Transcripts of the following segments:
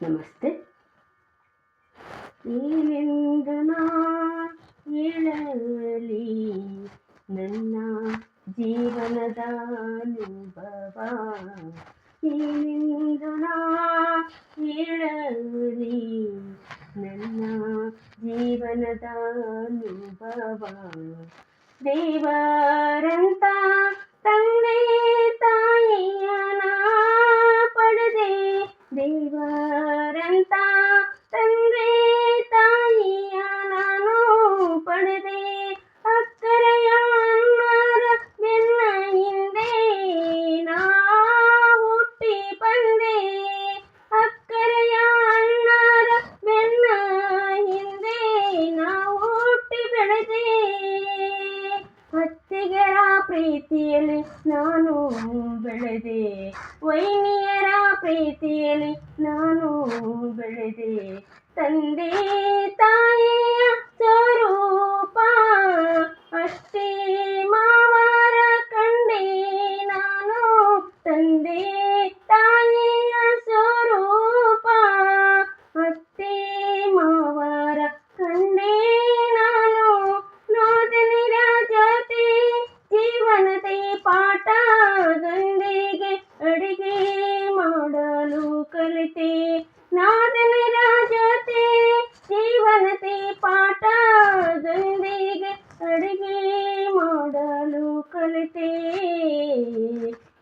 ನಮಸ್ತೆ ಏನೆಂದು ನಾ ಹೇಳಲಿ ನನ್ನ ಜೀವನದ ಅನುಭವ ಏನೆಂದು ನಾ ಹೇಳಲಿ ನನ್ನ ಜೀವನದ ಅನುಭವ ದೇವರಂತ ತಂದೆ ಅತ್ತಿಗೆರ ಪ್ರೀತಿಯಲ್ಲಿ ನಾನು ಬೆಳೆದೆ. ವೈನಿಯರ ಪ್ರೀತಿಯಲ್ಲಿ ನಾನು ಬೆಳೆದೆ. ತಂದೆ ತಾಯಿಯ ಕಲಿತೆ ರಾಜತೆ, ಜೀವನತೆ, ಪಾಠ ಪಾಠದೊಂದಿಗೆ ಅಡಿಗೆ ಮಾಡಲು ಕಲಿತೆ.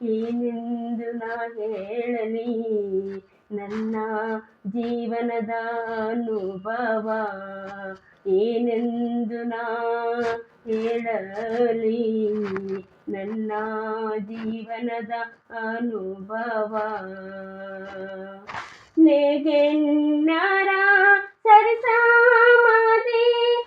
ಏನೆಂದು ನಾ ಹೇಳಲಿ? ನನ್ನ ಜೀವನದ ಅನುಭವ ಏನೆಂದು ನಾ ಹೇಳಲಿ? ನನ್ನ ಜೀವನದ ಅನುಭವ. ನೆಗೆನ್ನರ ಸರಿಸಾಮದಿ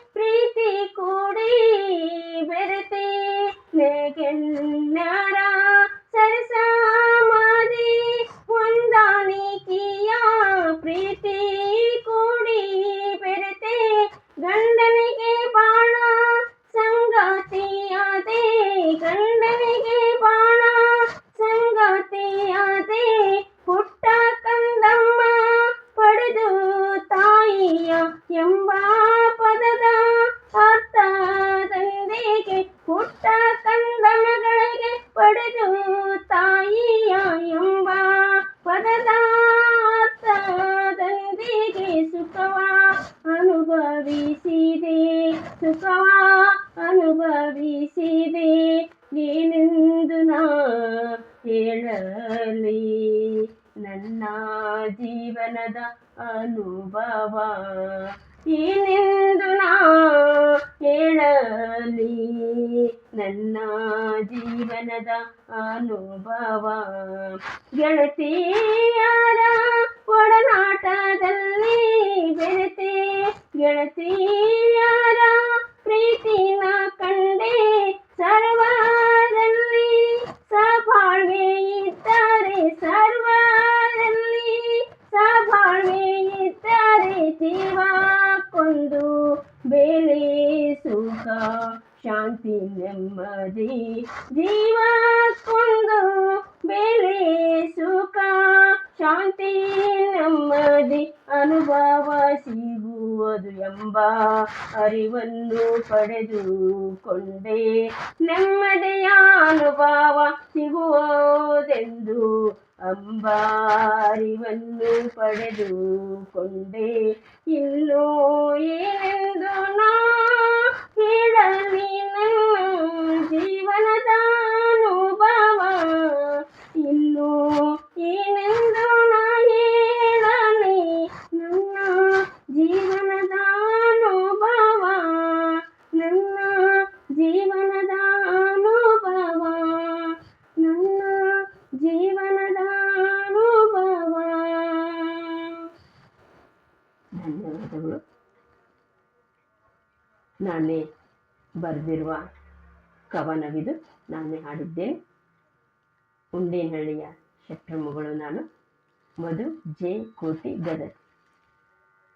ಎಂಬ ಪದದ ಅರ್ಥದೊಂದಿಗೆ ಪುಟ್ಟ ಕಂದಮಗಳಿಗೆ ಪಡೆದು ತಾಯಿಯ ಎಂಬ ಪದದ ಅರ್ಥದೊಂದಿಗೆ ಸುಖವ ಅನುಭವಿಸಿದೆ ಸುಖವ ಅನುಭವಿಸಿದೆ ನೀನೆಂದು ನಾ ಹೇಳಲಿ. ನನ್ನ ಜೀವನದ ಅನುಭವ. ಏನೆಂದು ನಾ ಹೇಳಲಿ ನನ್ನ ಜೀವನದ ಅನುಭವ. ಗೆಳತಿಯರ ಒಡನಾಟದಲ್ಲಿ ಬೆರೆತೆ ಗೆಳತಿಯರ ಶಾಂತಿ ನೆಮ್ಮದಿ. ಜೀವ ಕೊಂದು ಬೆಲೆ ಸುಖ. ಶಾಂತಿ ನೆಮ್ಮದಿ ಅನುಭವ ಸಿಗುವುದು ಎಂಬ ಅರಿವನ್ನು ಪಡೆದುಕೊಂಡೆ. ನೆಮ್ಮದಿಯ ಅನುಭವ ಸಿಗುವುದೆಂದು ಅಂಬ ಅರಿವನ್ನು ಪಡೆದುಕೊಂಡೆ. ಇನ್ನು ಧನ್ಯವಾದಗಳು ನಾನೇ ಬರೆದಿರುವ ಕವನವಿದು. ನಾನೇ ಹಾಡಿದ್ದೇನೆ. ಉಂಡೇನಹಳ್ಳಿಯ ಶೆಟ್ರ ಮಗಳು ನಾನು. ಮಧು ಜೆ ಕೋಟಿ ಗದಗ್.